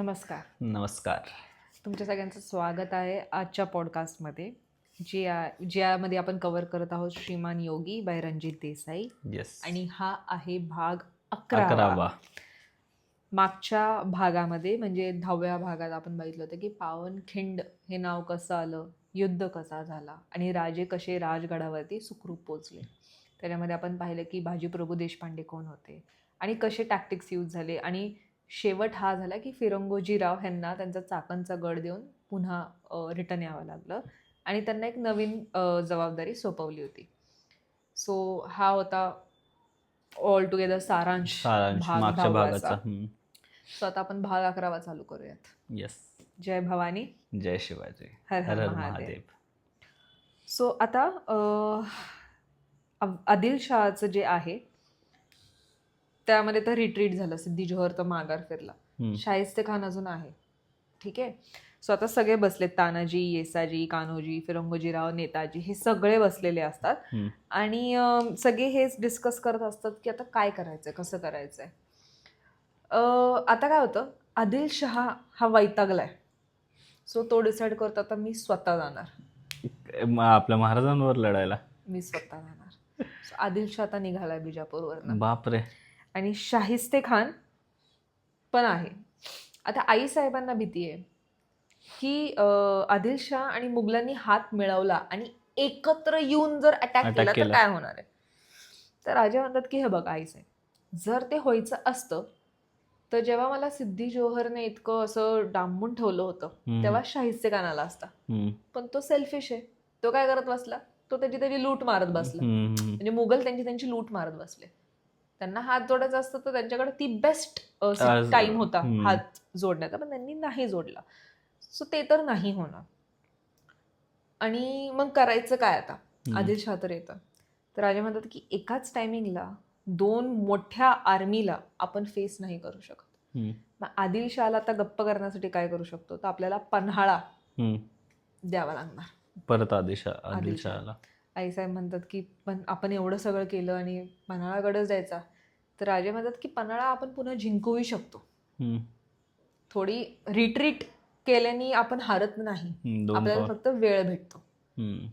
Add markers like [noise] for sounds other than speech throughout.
नमस्कार. नमस्कार. तुमच्या सगळ्यांचं स्वागत आहे आजच्या पॉडकास्टमध्ये जी आ- ज्यामध्ये आपण कव्हर करत आहोत श्रीमान योगी बाय रणजित देसाई. येस आणि हा आहे भाग अकरावा. मागच्या भागामध्ये म्हणजे दहाव्या भागात आपण बघितलं होतं की पावनखिंड हे नाव कसं आलं युद्ध कसा झाला आणि राजे कसे राजगडावरती सुखरूप पोचले त्याच्यामध्ये आपण पाहिलं की भाजीप्रभू देशपांडे कोण होते आणि कसे टॅक्टिक्स यूज झाले आणि शेवट हा झाला की फिरंगोजीराव ह्यांना त्यांचा चाकणचा गड देऊन पुन्हा रिटर्न यावं लागलं. आणि त्यांना एक नवीन जबाबदारी सोपवली होती. सो हा होता ऑल टुगेदर सारांश भाग सो आता आपण भाग अकरावा चालू करूयात. येस जय भवानी. जय शिवाजी. हर हर महादेव. सो आता आदिलशहाचं जे आहे त्यामध्ये तर रिट्रीट झालं सिद्धी जोहर तर माघार फिरला. शाहिस्ते खान अजून आहे. ठीक आहे? सो आता सगळे बसलेत तानाजी येसाजी कान्होजी फिरंगोजीराव नेताजी हे सगळे बसलेले असतात. आणि सगळे हेच डिस्कस करत असतात की आता काय करायचंय कसं करायचंय. आता काय होतं? आदिलशहा हा वैतागलाय. सो तो डिसाईड करतो आता मी स्वतः जाणार. आपल्या महाराजांवर लढायला. मी स्वतः जाणार. So, आदिलशाह आता निघालाय बिजापूरवरनं. बापरे. आणि शाहिस्ते खान पण आहे आता आई साहेबांना भीती आहे की आदिलशाह आणि मुघलांनी हात मिळवला आणि एकत्र येऊन जर अटॅक केला तर. काय होणार आहे तर राजा म्हणतात की हे बघा आई साहेब जर ते व्हायचं असतं तर जेव्हा मला सिद्धी जोहरने इतकं असं डांबून ठेवलं होतं. तेव्हा शाहिस्ते खान आला असता. पण तो सेल्फिश आहे तो काय करत बसला तो त्याची त्याची लूट मारत बसला. म्हणजे मुघल त्यांची त्यांची लूट मारत बसले त्यांना हात जोडायचा असतं तर त्यांच्याकडे ती बेस्ट टाइम होता. हात जोडण्याचा पण त्यांनी नाही जोडला सो ते तर नाही होणार आणि मग करायचं काय आता हम्म. आदिलशाह तर येतं तर राजा म्हणतात की एकाच टायमिंगला दोन मोठ्या आर्मीला आपण फेस नाही करू शकत. मग आदिलशहाला आता गप्प करण्यासाठी काय करू शकतो तर आपल्याला पन्हाळा. द्यावा लागणार परत आदिशा आदिलशाह. आईसाहेब म्हणतात की पण आपण एवढं सगळं केलं आणि पन्हाळाकडंच जायचा. तर राजे म्हणतात की पन्हाळा आपण पुन्हा जिंकूही शकतो. थोडी रिट्रीट केल्याने आपण हारत नाही. आपल्याला फक्त वेळ भेटतो.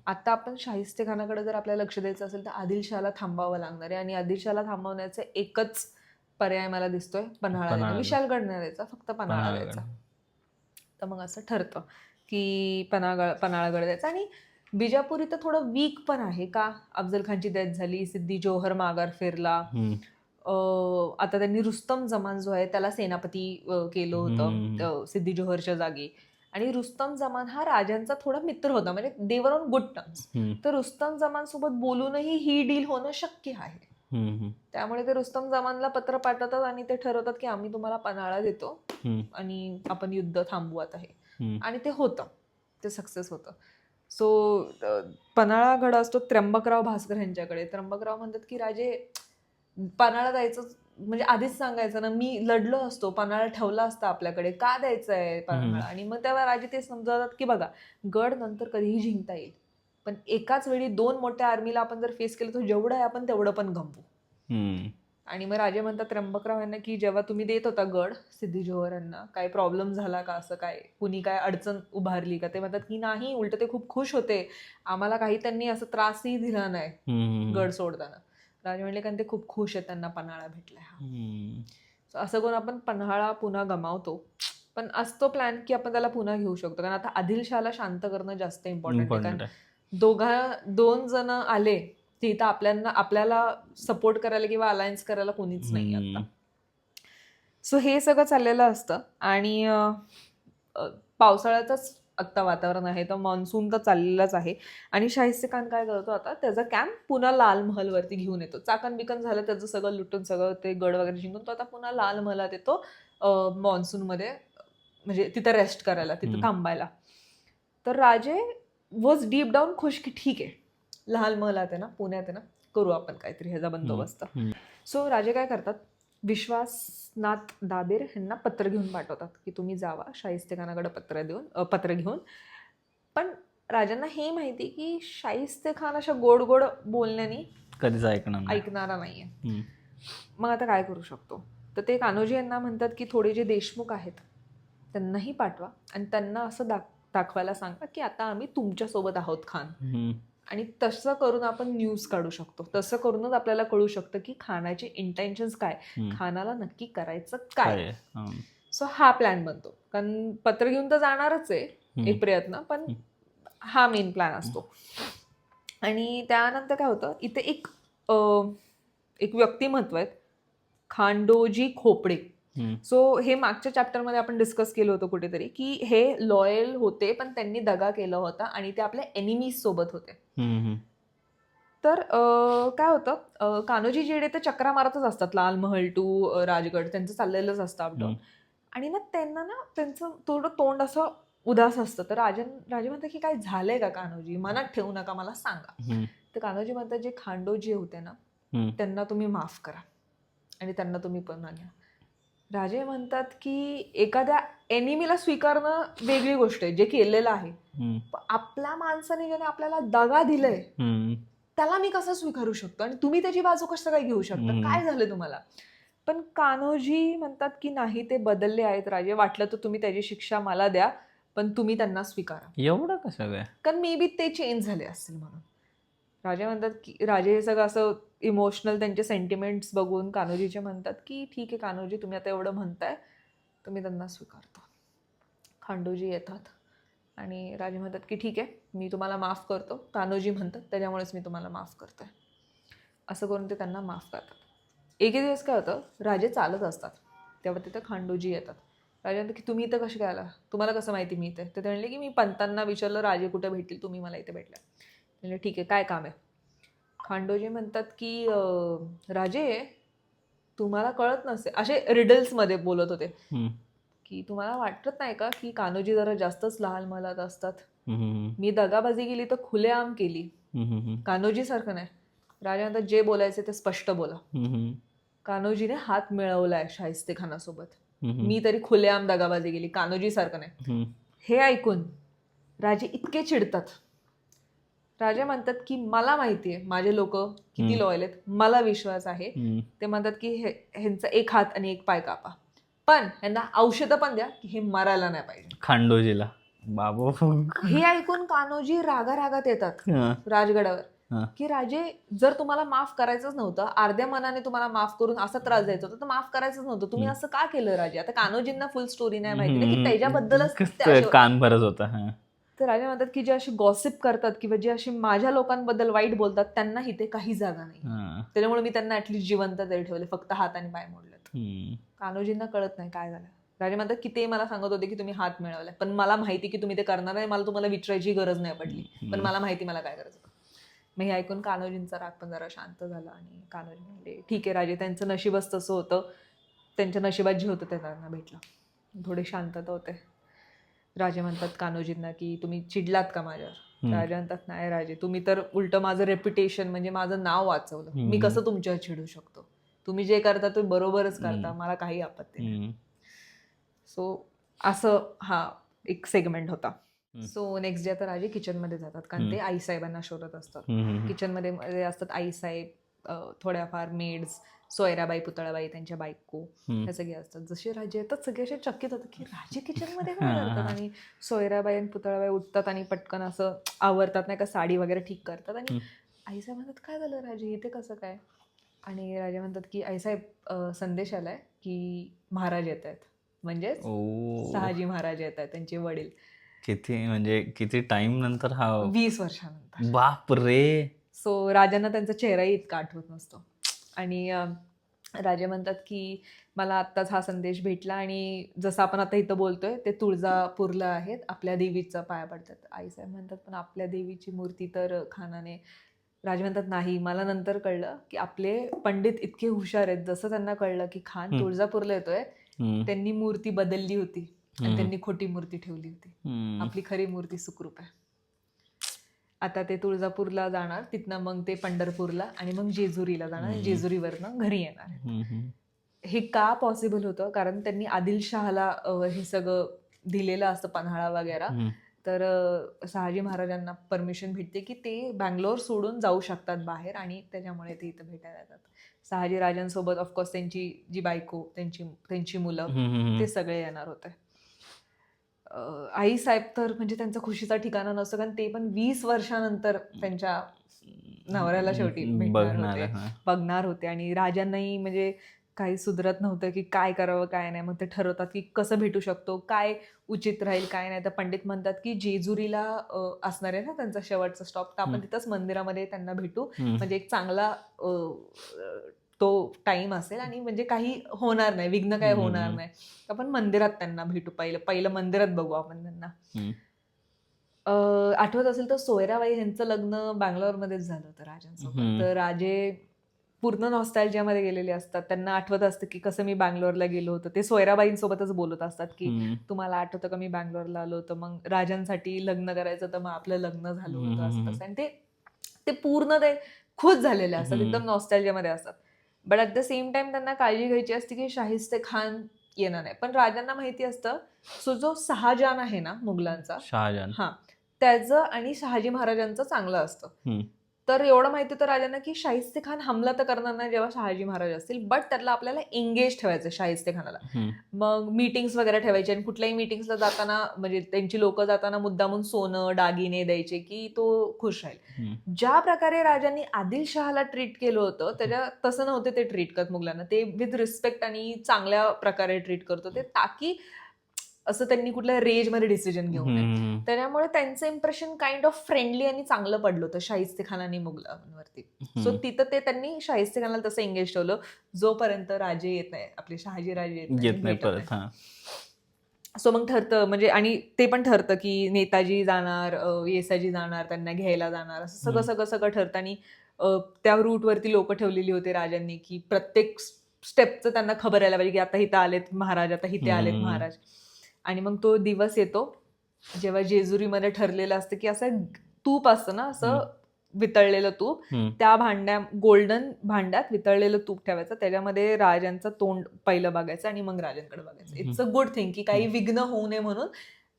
आता आपण शाहिस्ते खानाकडे जर आपल्याला लक्ष द्यायचं असेल तर आदिलशहाला थांबावं लागणार आहे. आणि आदिलशहाला थांबवण्याचे एकच पर्याय मला दिसतोय पन्हाळा. विशालगड नाही द्यायचा फक्त पन्हाळा. द्यायचा. तर मग असं ठरतं की पन्हाळगड पन्हाळागड द्यायचा. आणि बिजापूर इथं थोडं वीक पण आहे का? अफजल खानची डेथ झाली सिद्धी जोहर माघार फिरला. आता त्यांनी रुस्तम जमान जो आहे त्याला सेनापती केलं होतं सिद्धी जोहरच्या जागी. आणि रुस्तम जमान हा राजांचा थोडा मित्र होता म्हणजे देवर ऑन गुड टर्म्स. तर रुस्तम जमान सोबत बोलूनही ही डील होणं शक्य आहे. त्यामुळे ते रुस्तम जमानला पत्र पाठवतात आणि ते ठरवतात की आम्ही तुम्हाला पन्हाळा देतो. आणि आपण युद्ध थांबवू आता हे हम्म. आणि ते होतं. ते सक्सेस होतं. सो पन्हाळा गड असतो त्र्यंबकराव भास्कर यांच्याकडे त्र्यंबकराव म्हणतात की राजे पन्हाळा द्यायचं म्हणजे आधीच सांगायचं ना मी लढलो असतो पन्हाळा ठेवला असता आपल्याकडे का द्यायचं आहे पन्हाळा. आणि मग तेव्हा राजे ते समजावतात की बघा गड नंतर कधीही जिंकता येईल पण एकाच वेळी दोन मोठ्या आर्मीला आपण जर फेस केलं तर जेवढं आहे आपण तेवढं पण गमवू. आणि मग राजे म्हणतात त्र्यंबकराव यांना की जेव्हा तुम्ही देत होता गड सिद्धी जोहर यांना काय प्रॉब्लेम झाला का? असं काय? कुणी काय अडचण उभारली का? ते म्हणतात की नाही उलट ते खूप खुश होते. आम्हाला काही त्यांनी असं त्रासही दिला नाही. गड सोडताना. राजे म्हणले कारण ते खूप खुश आहेत त्यांना पन्हाळा भेटलाय हा. असं करून आपण पन्हाळा पुन्हा गमावतो. पण असतो प्लॅन की आपण त्याला पुन्हा घेऊ शकतो. कारण आता आदिलशाला शांत करणं जास्त इम्पॉर्टंट आहे. कारण. दोघा दोन जण आले ते इथं आपल्याला आपल्याला सपोर्ट करायला किंवा अलायन्स करायला कोणीच नाही आता. सो हे सगळं चाललेलं असतं आणि पावसाळ्याचंच आत्ता वातावरण आहे तर मान्सून तर चाललेलंच आहे. आणि शाहिस्ते खान काय करतो आता त्याचा कॅम्प पुन्हा लाल महलवरती घेऊन येतो. चाकण बिकन झालं त्याचं सगळं लुटून सगळं ते गड वगैरे जिंकून तो आता पुन्हा लाल महलात येतो मान्सूनमध्ये म्हणजे तिथं रेस्ट करायला तिथं. थांबायला. तर राजे वॉज डीप डाऊन खुश की ठीक आहे. लाल महलात आहे ना पुण्यात आहे ना करू आपण काहीतरी ह्याचा बंदोबस्त. सो राजे काय करतात? विश्वासनाथ दाबेर यांना पत्र घेऊन पाठवतात की तुम्ही जावा शाहिस्ते खानाकडे पत्र देऊन पत्र घेऊन. पण राजांना हे माहिती की शाहिस्ते खान अशा गोड गोड बोलण्याने कधीच ऐकणार नाही. ऐकणारा नाहीये. मग आता काय करू शकतो? तर ते कान्होजी यांना म्हणतात की थोडे जे देशमुख आहेत त्यांनाही पाठवा आणि त्यांना असं दाख दाखवायला सांगा की आता आम्ही तुमच्यासोबत आहोत खान. आणि तसं करून आपण न्यूज काढू शकतो तसं करूनच आपल्याला कळू शकतं की खानाचे इंटेन्शन्स काय. खानाला नक्की करायचं काय. सो हा प्लॅन बनतो कारण पत्र घेऊन तर जाणारच आहे. एक प्रयत्न पण. हा मेन प्लॅन असतो आणि त्यानंतर काय होतं इथे एक एक व्यक्तिमत्व आहेत खांडोजी खोपडे. सो हे मागच्या चॅप्टरमध्ये आपण डिस्कस केलं होतं कुठेतरी की हे लॉयल होते पण त्यांनी दगा केला होता आणि ते आपल्या एनिमीज सोबत होते हम्म. हम्म. तर अं, काय होतं अं, कान्होजी जेडे तर चक्रा मारतच असतात लाल महल टू राजगड त्यांचं चाललेलंच असतं हम्म. आणि ना त्यांना ना त्यांचं थोडं तोंड असं उदास असतं तर राजन राजे म्हणतात की काय झालंय का कान्होजी मनात ठेवू नका मला सांगा हम्म. तर कान्होजी म्हणतात जे खांडोजी होते ना हम्म. त्यांना तुम्ही माफ करा आणि त्यांना तुम्ही पण घ्या राजे म्हणतात की एखाद्या एनिमीला स्वीकारणं वेगळी गोष्ट आहे जे केलेलं आहे. पण आपल्या माणसाने ज्याने आपल्याला दगा दिलंय. त्याला मी कसं स्वीकारू शकतो? आणि तुम्ही त्याची बाजू कसं काय घेऊ शकता. काय झालं तुम्हाला? पण कान्होजी म्हणतात की नाही ते बदलले आहेत. राजे वाटलं तर तुम्ही त्याची शिक्षा मला द्या पण तुम्ही त्यांना स्वीकारा. एवढं कसं कारण मे बी ते चेंज झाले असतील म्हणून. राजे म्हणतात की राजे हे सगळं असं इमोशनल त्यांचे सेंटिमेंट्स बघून कान्होजीचे म्हणतात की ठीक आहे कान्होजी तुम्ही आता एवढं म्हणताय तर मी त्यांना स्वीकारतो. खांडोजी येतात आणि राजे म्हणतात की ठीक आहे मी तुम्हाला माफ करतो. कान्होजी म्हणतात त्याच्यामुळेच मी तुम्हाला माफ करतोय. असं करून ते त्यांना माफ करतात. एके दिवस काय होतं राजे चालत असतात. तेव्हा तिथं खांडोजी येतात. राजे म्हणतात की तुम्ही इथं कसे काय आला? तुम्हाला कसं माहिती मी इथे? तर ते म्हणले की मी पंतांना विचारलं राजे कुठे भेटतील? तुम्ही मला इथे भेटला म्हणजे ठीक आहे काय काम आहे? खांडोजी म्हणतात की राजे तुम्हाला कळत नसे असे रिडल्समध्ये बोलत होते. की तुम्हाला वाटत नाही का की कान्होजी जरा जास्तच लहान मलात असतात. मी दगाबाजी केली तर खुलेआम केली. कान्होजी सारखं नाही राजा म्हणतात जे बोलायचे ते स्पष्ट बोला. कान्होजीने हात मिळवलाय शाहिस्ते खानासोबत. मी तरी खुलेआम दगाबाजी केली कान्होजी सारखं नाही. हे ऐकून राजे इतके चिडतात राजा म्हणतात की मला माहिती आहे माझे लोक किती. लॉयल आहेत मला विश्वास आहे. ते म्हणतात की ह्यांचा एक हात आणि एक पाय कापा पण ह्यांना औषधं पण द्या की हे मरायला नाही पाहिजे खांडोजीला बाबू हे ऐकून कान्होजी रागा रागात येतात. राजगडावर. की राजे जर तुम्हाला माफ करायचंच नव्हतं अर्ध्या मनाने तुम्हाला माफ करून असा त्रास द्यायचा होता तर माफ करायचंच नव्हतं तुम्ही. असं का केलं राजे आता कान्होजींना फुल स्टोरी नाही माहिती की त्याच्याबद्दलच कान भरत होता. तर राजा म्हणतात की जे असे गॉसिप करतात किंवा जे असे माझ्या लोकांबद्दल वाईट बोलतात त्यांना इथे काही जागा नाही. त्याच्यामुळे मी त्यांना ऍटलीस्ट जिवंत तरी ठेवले फक्त हात आणि पाय मोडलेत. कान्होजींना कळत नाही काय झालं. राजे म्हणतात की ते मला सांगत होते की तुम्ही हात मिळवलाय पण मला माहिती की तुम्ही ते करणार नाही मला तुम्हाला विचारायची गरज नाही पडली. पण मला माहिती मला काय करायचं होतं. मग हे ऐकून कान्होजींचा राग पण जरा शांत झाला आणि कान्होजी म्हणले ठीक आहे राजे त्यांचं नशीबच तसं होतं. त्यांच्या नशिबात जे होतं ते त्यांना भेटलं. थोडे शांतता होते. राजे म्हणतात कान्होजींना की तुम्ही चिडलात का माझ्यावर. राजा म्हणतात नाही राजे तुम्ही तर उलट माझं रेप्युटेशन म्हणजे माझं नाव वाचवलं मी. कसं तुमच्यावर चिडू शकतो तुम्ही जे करता ते बरोबरच करता. मला काही आपत्ती नाही. सो असं हा एक सेगमेंट होता. सो नेक्स्ट डे आता राजे किचनमध्ये जातात कारण ते हम्म. आईसाहेबांना शोधत असतात. किचनमध्ये मध्ये असतात आईसाहेब अं, थोड्याफार मेड्स सोयराबाई पुतळाबाई त्यांच्या बायको हम्म. हे सगळे असतात. जसे राजे येतात सगळे असे चकित होतात की राजे किचनमध्ये काय. [laughs] करतात आणि सोयराबाई आणि पुतळाबाई उठतात आणि पटकन असं आवरतात नाही का साडी वगैरे ठीक करतात. आणि. आईसाहेब म्हणतात काय झालं राजे? इथे कसं काय? आणि राजे म्हणतात की आईसाहेब संदेश आलाय की महाराज येत आहेत. म्हणजेच ओ. शहाजी महाराज येत आहेत त्यांचे वडील. किती म्हणजे किती टाइम नंतर हा वीस वर्षानंतर. बाप रे सो राजांना त्यांचा चेहराही इतका आठवत नसतो आणि राजे म्हणतात की मला आत्ताच हा संदेश भेटला आणि जसं आपण आता इथं बोलतोय ते तुळजापूरला आहेत आपल्या देवीचा पाया पडतात आईसाहेब म्हणतात पण आपल्या देवीची मूर्ती तर खानाने राजे म्हणतात नाही मला नंतर कळलं की आपले पंडित इतके हुशार आहेत जसं त्यांना कळलं की खान. तुळजापूरला येतोय. त्यांनी मूर्ती बदलली होती आणि. त्यांनी खोटी मूर्ती ठेवली होती. आपली खरी मूर्ती सुखरूप आहे आता ते तुळजापूरला जाणार तिथनं मग ते पंढरपूरला आणि मग जेजुरीला जाणार आणि. जेजुरीवरनं घरी येणार. हे का पॉसिबल होतं कारण त्यांनी आदिलशहाला हे सगळं दिलेलं असतं पन्हाळा वगैरे. तर शहाजी महाराजांना परमिशन भेटते की ते बँगलोर सोडून जाऊ शकतात बाहेर आणि त्याच्यामुळे ते इथं भेटायला येतात शहाजी राजांसोबत ऑफकोर्स त्यांची जी बायको त्यांची त्यांची मुलं. ते सगळे येणार होते आई साहेब तर म्हणजे त्यांचा खुशीचा ठिकाणा नसतो कारण ते पण वीस वर्षानंतर त्यांच्या नवऱ्याला शेवटी भेटणार बघणार होते. बघणार होते आणि राजांनाही म्हणजे काही सुधरत नव्हतं की काय करावं काय नाही मग ते ठरवतात की कसं भेटू शकतो काय उचित राहील काय नाही तर पंडित म्हणतात की जेजुरीला असणार आहे ना त्यांचा शेवटचा स्टॉप तर आपण. तिथंच मंदिरामध्ये त्यांना भेटू. म्हणजे एक चांगला तो टाइम असेल आणि म्हणजे काही होणार नाही विघ्न हम्म, होणार. नाही. आपण मंदिरात त्यांना भेटू पहिलं पहिलं मंदिरात बघू आपण त्यांना. आठवत असेल तर सोयराबाई यांचं लग्न बँगलोरमध्येच झालं होतं राजांसोबत. तर राजे पूर्ण नॉस्टॅल्जियामध्ये गेलेले असतात. त्यांना आठवत असतं की कसं मी बँगलोरला गेलो होतो. ते सोयराबाईंसोबतच बोलत असतात की. तुम्हाला आठवतं का मी बँगलोरला आलो होतो? मग राजांसाठी लग्न करायचं तर मग आपलं लग्न झालं होतं असं आणि ते ते पूर्ण ते खुश झालेले असतात. एकदम नॉस्टॅल्जियामध्ये असतात. But at the same time त्यांना काळजी घ्यायची असते की शाहिस्ते खान येणार नाही. पण राजांना माहिती असतं सो जो शहाजहान आहे ना मुघलांचा शहाजहान. हा त्याचं आणि शहाजी महाराजांचं चांगलं असतं. तर एवढं माहिती होतं राजांना की शाहिस्ते खान हमला तर करणार नाही जेव्हा शहाजी महाराज असतील बट त्यातला आपल्याला एंगेज ठेवायचं शाहिस्ते खानाला. मग मीटिंग्स वगैरे ठेवायचे आणि कुठल्याही मीटिंग्सला जाताना म्हणजे त्यांची लोक जाताना मुद्दामून सोनं दागिने द्यायचे की तो खुश राहील. ज्या प्रकारे राजांनी आदिलशहाला ट्रीट केलं होतं त्याच्या तसं नव्हते ते ट्रीट करत मुघलांना ते विथ रिस्पेक्ट आणि चांगल्या प्रकारे ट्रीट करत होते ताकी असं त्यांनी कुठल्या रेजमध्ये डिसिजन घेऊ नये. त्याच्यामुळे त्यांचं इम्प्रेशन काइंड ऑफ फ्रेंडली आणि चांगलं पडलं होतं शाहिस्ते खान आणि मुघलांवरती सो. तिथं ते त्यांनी शाहिस्ते खानाला तसं एंगेज ठेवलं जोपर्यंत राजे येत नाही आपले शहाजी राजे येत नाही सो मग ठरतं म्हणजे आणि ते पण ठरतं की नेताजी जाणार येसाजी जाणार त्यांना घ्यायला जाणार असं सगळं. सगळं सगळं ठरतं आणि त्या रूटवरती लोक ठेवलेली होती राजांनी की प्रत्येक स्टेपचं त्यांना खबर यायला पाहिजे की आता इथं आलेत महाराज आता इथे आलेत. महाराज आणि मग तो दिवस येतो जेव्हा जेजुरीमध्ये ठरलेलं असतं की असं तूप असतं ना असं वितळलेलं तूप. त्या भांड्या गोल्डन भांड्यात वितळलेलं तूप ठेवायचं त्याच्यामध्ये राजांचं तोंड पहिलं बघायचं आणि मग राजांकडे बघायचं. इट्स अ गुड थिंग की काही विघ्न होऊ नये म्हणून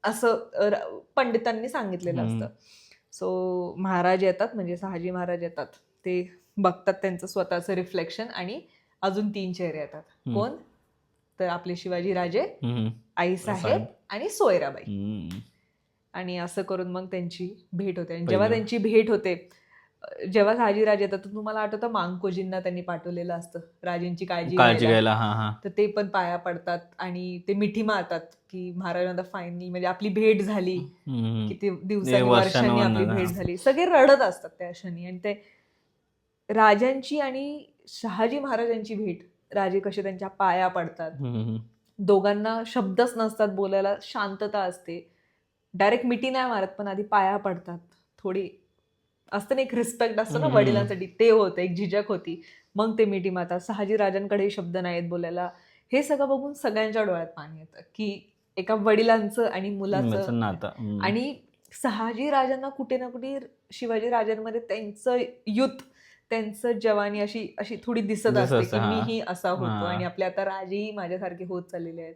असं पंडितांनी सांगितलेलं. असतं सो महाराज येतात म्हणजे शहाजी महाराज येतात ते बघतात त्यांचं स्वतःचं रिफ्लेक्शन आणि अजून तीन चेहरे येतात. कोण तर आपले शिवाजी राजे हम्म. आई साहेब साहेब. आणि सोयराबाई. आणि असं करून मग त्यांची भेट होते आणि. जेव्हा त्यांची भेट होते जेव्हा शहाजीराज येतात तर तुम्हाला आठवतं मांकोजींना त्यांनी पाठवलेलं असतं राजेंची काळजी घ्यायला. हा हा तर ते पण पाया पडतात आणि ते मिठी मारतात की महाराजांना फायनली म्हणजे आपली भेट झाली. किती ते दिवसांनी वर्षांनी आपली. भेट झाली सगळे रडत असतात त्या क्षणी आणि ते राजांची आणि शहाजी महाराजांची भेट राजे कसे त्यांच्या पाया पडतात. दोघांना शब्दच नसतात बोलायला शांतता असते. डायरेक्ट मिठी नाही मारत पण आधी पाया पडतात. थोडी असतं ना एक रिस्पेक्ट असतं ना. वडिलांसाठी ते होतं एक झिजक होती. मग ते मिठी मारतात. शहाजी राजांकडे शब्द नाहीत बोलायला. हे सगळं बघून सगळ्यांच्या डोळ्यात पाणी येतं की एका वडिलांचं आणि मुलाचं. नातं. आणि शहाजी राजांना कुठे ना कुठे शिवाजी राजांमध्ये त्यांचं युथ त्यांचं जवानी अशी अशी थोडी दिसत असते की हा. मीही असा होतो हा. आणि आपले आता राजेही माझ्यासारखे होत चाललेले आहेत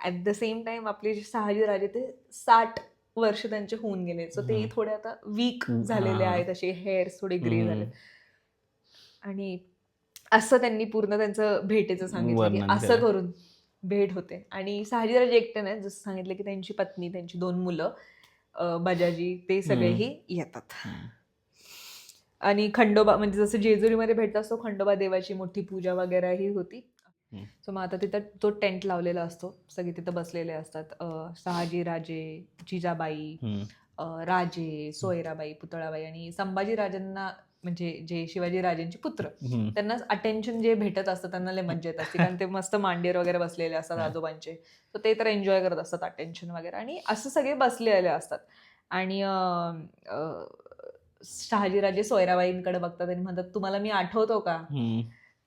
ॲट द सेम टाइम आपले जे शहाजी राजे ते साठ वर्ष त्यांचे होऊन गेले सो ते. थोडे आता वीक झालेले हा. आहेत असे हेअर्स थोडे ग्रे. झाले आणि असं त्यांनी पूर्ण त्यांचं भेटेचं सांगितलं की असं. करून भेट होते आणि शहाजीराजे एकटे नाही जसं सांगितलं की त्यांची पत्नी त्यांची दोन मुलं बजाजी ते सगळेही येतात. आणि खंडोबा म्हणजे जसं जेजुरीमध्ये भेटत असतो खंडोबा देवाची मोठी पूजा वगैरे ही होती. सो मग आता तिथं तो टेंट लावलेला असतो. सगळे तिथं बसलेले असतात. शहाजी राजे जिजाबाई राजे सोयराबाई पुतळाबाई आणि संभाजी राजांना म्हणजे जे शिवाजी राजांचे पुत्र. त्यांना अटेन्शन जे भेटत असतं त्यांना लय मज्जा येत असते. कारण ते मस्त मांडीवर वगैरे बसलेले असतात. आजोबांचे. तर ते तर एन्जॉय करत असतात अटेन्शन वगैरे. आणि असं सगळे बसलेले असतात. आणि शहाजीराजे सोयराबाईंकडे बघतात आणि म्हणतात तुम्हाला मी आठवतो का.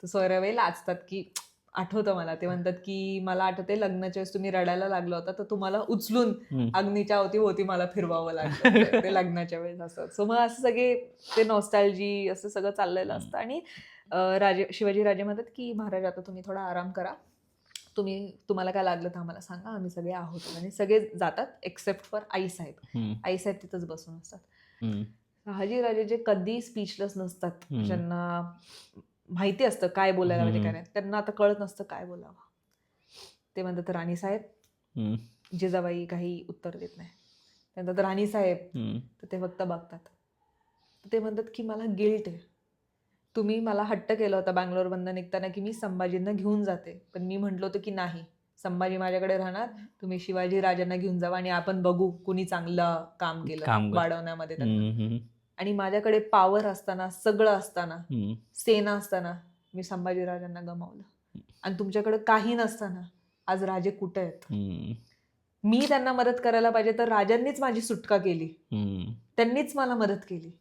तर सोयराबाई लाजतात की आठवतं मला. ते म्हणतात की मला आठवते लग्नाच्या वेळेस तुम्ही रडायला लागला होता तर तुम्हाला उचलून. अग्नीच्या अवती होती मला फिरवावं लागलं [laughs] होतं ते लग्नाच्या वेळेस असं. सो मग असं सगळे ते नॉस्टॅल्जी असं सगळं चाललेलं असतं. आणि राजे शिवाजी राजे म्हणतात की महाराज आता तुम्ही थोडा आराम करा. तुम्ही तुम्हाला काय लागलं तर आम्हाला सांगा. आम्ही सगळे आहोत. आणि सगळे जातात एक्सेप्ट फॉर आईसाहेब हम्म. आईसाहेब तिथंच बसून असतात. शहाजी राजे जे कधी स्पीचलेस नसतात. ज्यांना माहिती असतं काय बोलायला म्हणजे काय. नाही. त्यांना आता कळत नसतं काय बोलावं. ते म्हणतात राणी साहेब. जिजाबाई काही उत्तर देत नाही. त्यानंतर राणीसाहेब हम्म. तर ते फक्त बघतात. ते म्हणतात की मला गिल्ट आहे. तुम्ही मला हट्ट केला होता बँगलोरमधनं निघताना की मी संभाजींना घेऊन जाते. पण मी म्हटलं होतं की नाही. संभाजी माझ्याकडे राहणार. तुम्ही शिवाजी राजांना घेऊन जावा आणि आपण बघू कुणी चांगलं काम केलं. वाढवण्यामध्ये त्यांना. आणि माझ्याकडे पॉवर असताना सगळं असताना. सेना असताना मी संभाजीराजांना गमावलं. आणि तुमच्याकडे काही नसताना आज राजे कुठे आहेत? मी त्यांना मदत करायला पाहिजे तर राजांनीच माझी सुटका केली. त्यांनीच मला मदत केली.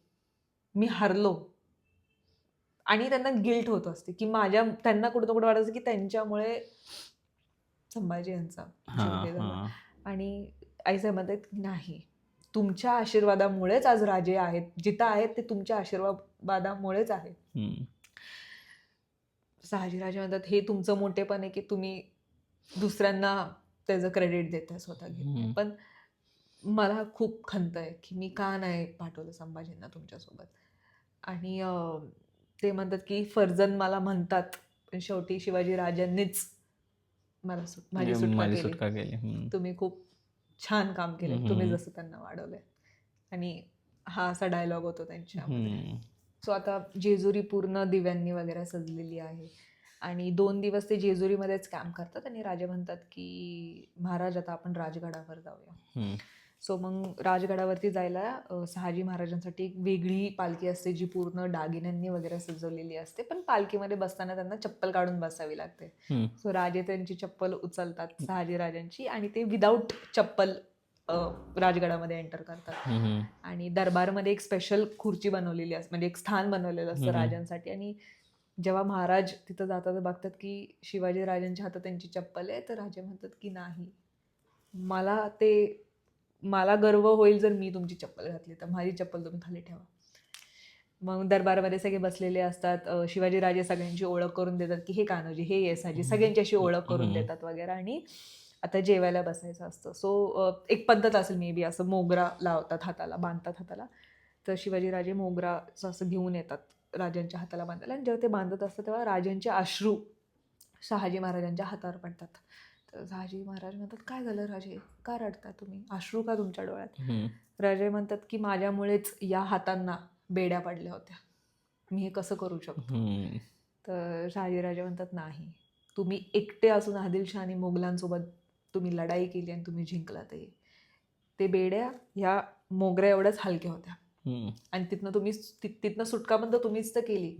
मी हरलो. आणि त्यांना गिल्ट होत असते की माझ्या त्यांना कुठं कुठं वाटायचं की त्यांच्यामुळे संभाजी यांचा. आणि आईसाहेब म्हणतात की नाही तुमच्या आशीर्वादामुळेच आज राजे आहेत जिथं आहेत ते तुमच्या आशीर्वादामुळेच आहेत हम्म. शहाजीराजे म्हणतात हे तुमचं मोठेपण आहे की तुम्ही दुसऱ्यांना त्याचं क्रेडिट देताय स्वतः. हम्म. पण मला खूप खंत आहे की मी का नाही पाठवलं संभाजींना तुमच्यासोबत आणि ते म्हणतात की फर्जन मला म्हणतात पण शेवटी शिवाजी राजांनीच मला सुट माझी म्हणजे सुटका केली. तुम्ही खूप छान काम केलं तुम्ही. जसं त्यांना वाढवलंय आणि हा असा डायलॉग होतो हम्म. सो आता जेजुरी पूर्ण दिव्यांनी वगैरे सजलेली आहे आणि दोन दिवस ते जेजुरीमध्येच कॅम्प करतात आणि राजे म्हणतात की महाराज आता आपण राजगडावर जाऊया. सो मग राजगडावरती जायला शहाजी महाराजांसाठी एक वेगळी पालखी असते जी पूर्ण दागिन्यांनी वगैरे सजवलेली असते पण पालखीमध्ये बसताना त्यांना चप्पल काढून बसावी लागते. सो राजे त्यांची चप्पल उचलतात शहाजी राजांची आणि ते विदाऊट चप्पल राजगडामध्ये एंटर करतात. आणि दरबारमध्ये एक स्पेशल खुर्ची बनवलेली असते म्हणजे एक स्थान बनवलेलं असतं. राजांसाठी आणि जेव्हा महाराज तिथं जातात बघतात की शिवाजी राजांच्या हातात त्यांची चप्पल आहे तर राजे म्हणतात की नाही मला ते मला गर्व होईल जर मी तुमची चप्पल घातली तर माझी चप्पल तुम्ही खाली ठेवा. मग दरबारमध्ये सगळे बसलेले असतात अं, शिवाजी राजे सगळ्यांची ओळख करून देतात की हे कान्होजी हे येसाजी सगळ्यांची अशी ओळख करून. देतात वगैरे आणि आता जेवायला बसायचं असतं. सो एक पद्धत असेल मे बी असं मोगरा लावतात हाताला बांधतात हाताला. तर शिवाजी राजे मोगराचं असं घेऊन येतात राजांच्या हाताला बांधायला. आणि जेव्हा ते बांधत असतात तेव्हा राजांचे अश्रू शहाजी महाराजांच्या हातावर पडतात. तर शहाजी महाराज म्हणतात काय झालं राजे? का रडता तुम्ही? अश्रू का तुमच्या डोळ्यात. राजे म्हणतात की माझ्यामुळेच या हातांना बेड्या पडल्या होत्या. मी हे कसं करू शकतो. तर शहाजीराजे म्हणतात नाही. तुम्ही एकटे असून आदिलशाह आणि मोगलांसोबत तुम्ही लढाई केली आणि तुम्ही जिंकला ते ते बेड्या ह्या मोगऱ्या एवढ्याच हलक्या होत्या. आणि तिथनं तुम्ही तिथनं सुटका पण तर तुम्हीच तर केली.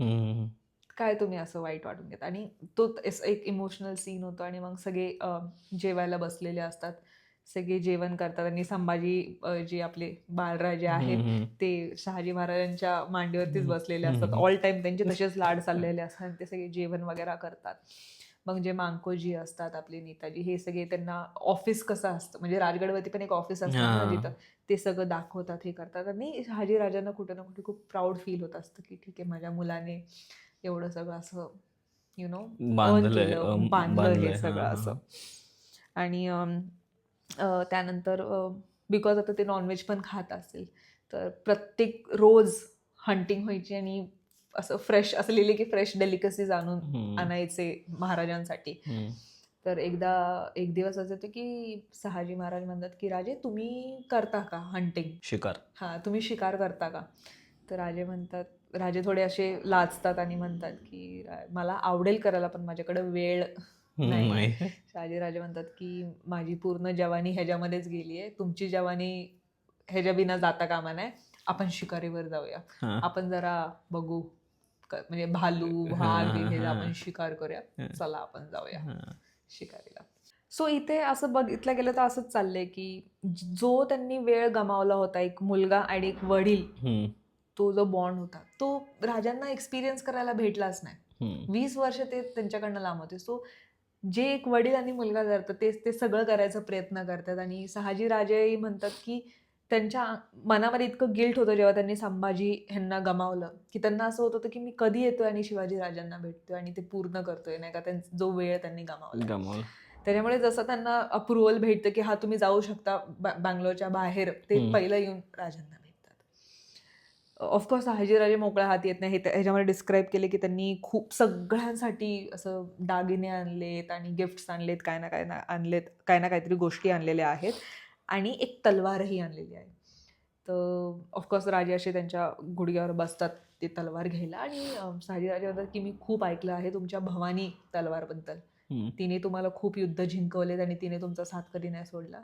काय तुम्ही असं वाईट वाटून घेता आणि तो एक इमोशनल सीन होतो आणि मग सगळे जेवायला बसलेले असतात सगळे जेवण करतात आणि संभाजी जे आपले बाळराजे आहेत. ते शहाजी महाराजांच्या मांडीवरतीच. बसलेले असतात. ऑल टाइम त्यांचे तसेच लाड चाललेले असतात आणि ते सगळे जेवण वगैरे करतात मग जे मांकोजी असतात आपले नेताजी हे सगळे त्यांना ऑफिस कसं असतं म्हणजे राजगडवरती पण एक ऑफिस असतं. जिथं ते सगळं दाखवतात हे करतात आणि शहाजी राजांना कुठे ना कुठे खूप प्राऊड फील होत असतं की ठीक आहे माझ्या मुलाने एवढं सगळं असं यु नो बांधलंय बांधलं हे सगळं. असं आणि त्यानंतर बिकॉज आता ते नॉनव्हेज पण खात असेल तर प्रत्येक रोज हंटिंग व्हायची आणि असं फ्रेश असं लिहिले की फ्रेश डेलिकसीज आणून. आणायचे महाराजांसाठी. तर एकदा एक दिवस असं होतं की शहाजी महाराज म्हणतात की राजे तुम्ही करता का हंटिंग शिकार हां तुम्ही शिकार करता का तर राजे म्हणतात राजे थोडे असे लाजतात आणि म्हणतात की मला आवडेल करायला पण माझ्याकडे वेळ नाही. शहाजी राजे म्हणतात की माझी पूर्ण जवानी ह्याच्यामध्येच गेली आहे तुमची जवानी ह्याच्या बिना जाता कामा नाही आपण शिकारीवर जाऊया. आपण जरा बघू म्हणजे भालू हा. आपण शिकार करूया. चला आपण जाऊया. शिकारीला सो इथे असं बघितलं गेलं तर असंच चाललंय की ज- त्यांनी वेळ गमावला होता एक मुलगा आणि एक वडील. तो जो बॉन्ड होता तो राजांना एक्सपिरियन्स करायला भेटलाच नाही. वीस वर्ष ते त्यांच्याकडनं लांब होते. सो जे एक वडील आणि मुलगा करतात ते ते सगळं करायचा प्रयत्न करतात आणि शहाजी राजेही म्हणतात की त्यांच्या मनामध्ये इतकं गिल्ट होतं जेव्हा त्यांनी संभाजी ह्यांना गमावलं की त्यांना असं होत होतं की मी कधी येतोय आणि शिवाजी राजांना भेटतोय आणि ते पूर्ण करतोय नाही का? त्यांचा जो वेळ त्यांनी गमावला. गमावलं. त्याच्यामुळे जसं त्यांना अप्रुव्हल भेटतं की हा तुम्ही जाऊ शकता बँगलोरच्या बाहेर ते. पहिलं येऊन राजांना. ऑफकोर्स शहाजीराजे मोकळ्या हाती येत नाही. हे ह्याच्यामध्ये डिस्क्राईब केले की त्यांनी खूप सगळ्यांसाठी असं दागिने आणलेत आणि गिफ्ट्स आणलेत काय ना काय ना आणलेत काय ना काहीतरी गोष्टी आणलेल्या आहेत. आणि एक तलवारही आणलेली आहे. तर ऑफकोर्स राजे असे त्यांच्या गुडघ्यावर बसतात ते तलवार घ्यायला. आणि शहाजीराजे म्हणतात की मी खूप ऐकलं आहे तुमच्या भवानी तलवारबद्दल. तिने तुम्हाला खूप युद्ध जिंकवलेत आणि तिने तुमचा साथ कधी नाही सोडला.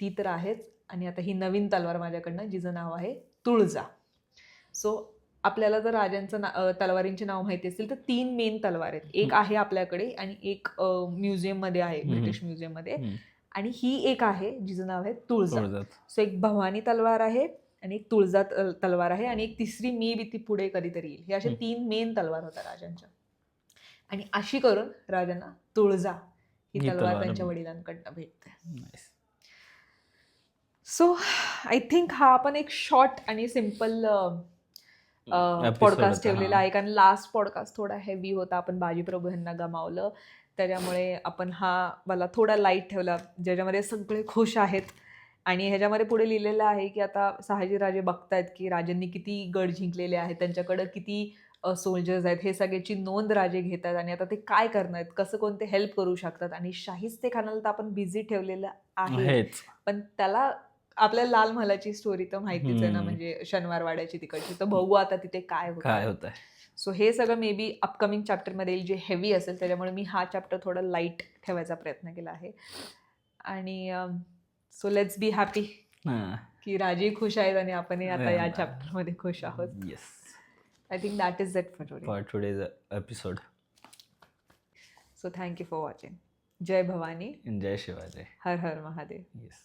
ती तर आहेच. आणि आता ही नवीन तलवार माझ्याकडनं जिचं नाव आहे तुळजा. सो आपल्याला जर राजांचं ना तलवारींची नाव माहिती असतील तर तीन मेन तलवार आहेत एक आहे आपल्याकडे आणि एक म्युझियममध्ये आहे. ब्रिटिश म्युझियममध्ये. आणि ही एक आहे जिचं नाव आहे तुळजा तुळजात. सो एक भवानी तलवार आहे आणि एक तुळजा तल- तलवार आहे आणि एक तिसरी मी बी ती पुढे कधीतरी येईल हे असे. तीन मेन तलवार होत्या राजांच्या आणि अशी करून राजांना तुळजा ही तलवार त्यांच्या वडिलांकडनं भेटते. सो आय थिंक हा आपण एक शॉर्ट आणि सिंपल पॉडकास्ट ठेवलेला. आहे कारण लास्ट पॉडकास्ट थोडा हेवी होता. आपण बाजीप्रभू यांना गमावलं. त्याच्यामुळे आपण हा मला थोडा लाइट ठेवला ज्याच्यामध्ये सगळे खुश आहेत. आणि ह्याच्यामध्ये पुढे लिहिलेलं आहे की आता शहाजीराजे बघतायत की राजांनी किती गड जिंकलेले आहेत त्यांच्याकडं किती सोल्जर्स आहेत हे सगळ्याची नोंद राजे घेतात. आणि आता ते काय करणार? आहेत कसं कोणते हेल्प करू शकतात? आणि शाहिस्ते खानाला तर आपण बिझी ठेवलेलं आहे. पण त्याला आपल्या लाल महालाची स्टोरी तर माहितीच आहे ना. म्हणजे शनिवार वाड्याची तिकडची. तर बघू आता तिथे काय काय होतं सो हे सगळं मे बी अपकमिंग चॅप्टरमध्ये येईल जे हेवी असेल त्याच्यामुळे मी हा चॅप्टर थोडा लाइट ठेवायचा प्रयत्न केला आहे. आणि सो लेट्स बी हॅपी की राजे खुश आहेत आणि आपणही आता या Yeah. चॅप्टरमध्ये खुश आहोत. Yes I think that is it for today for today's episode so thank you for watching जय भवानी जय शिवाजी हर हर महादेव येस